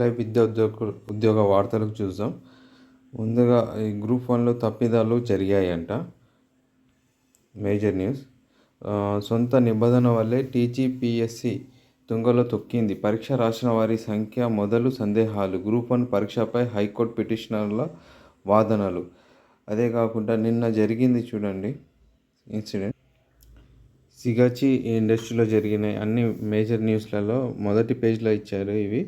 Life విద్యా ఉద్యోగ ఉద్యోగ వార్తలకు చూద్దాం. ముందుగా ఈ గ్రూప్ వన్లో తప్పిదాలు జరిగాయంట. Major news. సొంత నిబంధన వల్లే టీజీపీఎస్సీ తుంగలో తొక్కింది. పరీక్ష రాసిన వారి సంఖ్య మొదలు సందేహాలు గ్రూప్ వన్ పరీక్షపై హైకోర్టు పిటిషనర్ల వాదనలు. అదే కాకుండా నిన్న జరిగింది చూడండి ఇన్సిడెంట్. సిగచి ఇండస్ట్రీలో జరిగిన అన్ని మేజర్ న్యూస్లలో మొదటి పేజ్లో ఇచ్చారు ఇవి.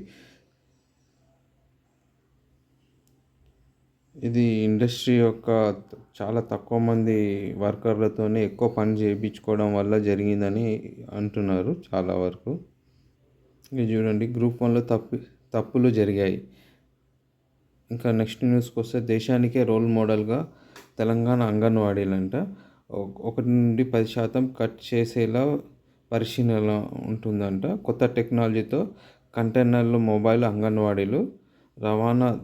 ఇది ఇండస్ట్రీ యొక్క చాలా తక్కువ మంది వర్కర్లతోనే ఎక్కువ పని చేయించుకోవడం వల్ల జరిగిందని అంటున్నారు చాలా వరకు. ఇది చూడండి గ్రూప్ వన్లో తప్పు తప్పులు జరిగాయి. ఇంకా నెక్స్ట్ న్యూస్కి వస్తే దేశానికే రోల్ మోడల్గా తెలంగాణ అంగన్వాడీలంట. ఒకటి నుండి పది శాతం కట్ చేసేలా పరిశీలన ఉంటుందంట. కొత్త టెక్నాలజీతో కంటైనర్లు మొబైల్ అంగన్వాడీలు రవాణా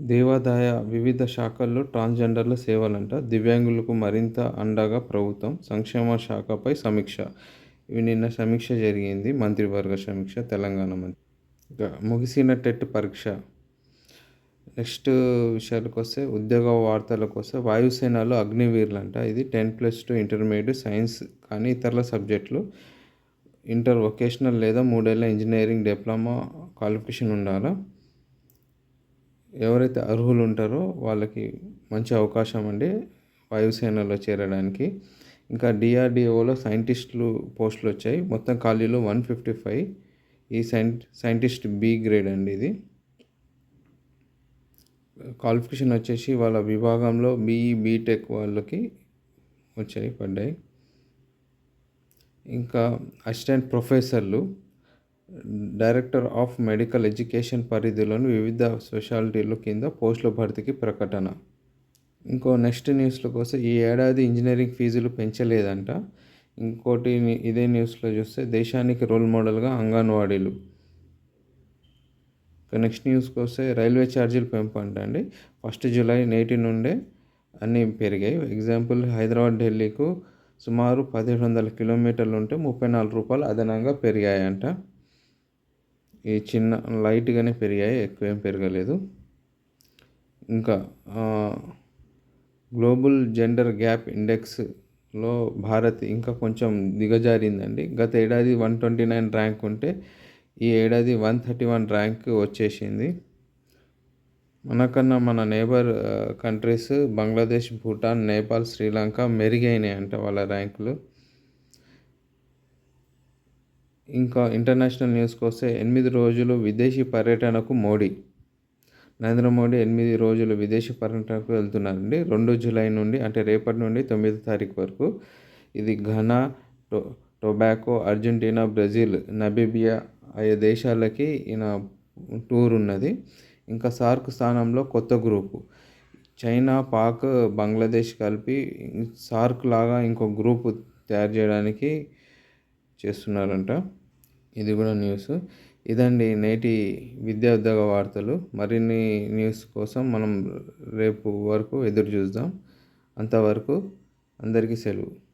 దేవాదాయ వివిధ శాఖల్లో ట్రాన్స్జెండర్ల సేవలంట. దివ్యాంగులకు మరింత అండగా ప్రభుత్వం సంక్షేమ శాఖపై సమీక్ష. ఇవి నిన్న సమీక్ష జరిగింది. మంత్రివర్గ సమీక్ష తెలంగాణ మంత్రి. ఇంకా ముగిసిన టెట్ పరీక్ష. నెక్స్ట్ విషయాలకు వస్తే ఉద్యోగ వార్తలకు వస్తే వాయుసేనలో అగ్నివీర్లు అంట ఇది ten plus two intermediate science కానీ ఇతరుల సబ్జెక్టులు. ఇంటర్ వొకేషనల్ లేదా మూడేళ్ళ ఇంజనీరింగ్ డిప్లొమా క్వాలిఫికేషన్ ఉండాలా? ఎవరైతే అర్హులు ఉంటారో వాళ్ళకి మంచి అవకాశం అండి వాయుసేనలో చేరడానికి. ఇంకా డిఆర్డిఓలో సైంటిస్టులు పోస్టులు వచ్చాయి. మొత్తం ఖాళీలు వన్ ఫిఫ్టీ ఫైవ్. ఈ సైంట్ సైంటిస్ట్ బి గ్రేడ్ అండి ఇది. క్వాలిఫికేషన్ వచ్చేసి వాళ్ళ విభాగంలో బీఈ బీటెక్ వాళ్ళకి వచ్చాయి పడ్డాయి. ఇంకా అసిస్టెంట్ ప్రొఫెసర్లు డైరెక్టర్ ఆఫ్ మెడికల్ ఎడ్యుకేషన్ పరిధిలోని వివిధ స్పెషాలిటీల కింద పోస్టుల భర్తీకి ప్రకటన. ఇంకో నెక్స్ట్ న్యూస్లో కోసం ఈ ఏడాది ఇంజనీరింగ్ ఫీజులు పెంచలేదంట. ఇంకోటి ఇదే న్యూస్లో చూస్తే దేశానికి రోల్ మోడల్గా అంగన్వాడీలు. నెక్స్ట్ న్యూస్కి వస్తే రైల్వే ఛార్జీలు పెంపు అంట ఫస్ట్ జూలై నేటి నుండే అన్నీ పెరిగాయి. ఎగ్జాంపుల్ హైదరాబాద్ ఢిల్లీకు సుమారు పదిహేడు వందల కిలోమీటర్లు ఉంటే ముప్పై నాలుగు రూపాయలు అదనంగా పెరిగాయంట. ఈ చిన్న లైట్గానే పెరిగాయి ఎక్కువ ఏం పెరగలేదు. ఇంకా గ్లోబల్ జెండర్ గ్యాప్ ఇండెక్స్లో భారత్ ఇంకా కొంచెం దిగజారిందండి. గత ఏడాది వన్ ట్వంటీ నైన్ ర్యాంక్ ఉంటే ఈ ఏడాది వన్ థర్టీ వన్ ర్యాంక్ వచ్చేసింది. మనకన్నా మన నేబర్ కంట్రీస్ బంగ్లాదేశ్ భూటాన్ నేపాల్ శ్రీలంక మెరుగైనాయి అంట వాళ్ళ ర్యాంకులు. ఇంకా ఇంటర్నేషనల్ న్యూస్కి వస్తే ఎనిమిది రోజులు విదేశీ పర్యటనకు మోడీ. నరేంద్ర మోడీ ఎనిమిది రోజులు విదేశీ పర్యటనకు వెళ్తున్నారండి. రెండు జూలై నుండి అంటే రేపటి నుండి తొమ్మిదో తారీఖు వరకు ఇది ఘనా టొ టొబాకో అర్జెంటీనా బ్రెజిల్ నబీబియా ఆయా దేశాలకి ఈయన టూర్ ఉన్నది. ఇంకా సార్క్ స్థానంలో కొత్త గ్రూపు. చైనా పాక్ బంగ్లాదేశ్ కలిపి సార్క్ లాగా ఇంకో గ్రూపు తయారు చేయడానికి చేస్తున్నారంట. ఇది కూడా న్యూస్ ఇదండి నేటి విద్యా ఉద్యోగ వార్తలు. మరిన్ని న్యూస్ కోసం మనం రేపు వరకు ఎదురు చూద్దాం. అంతవరకు అందరికీ సెలవు.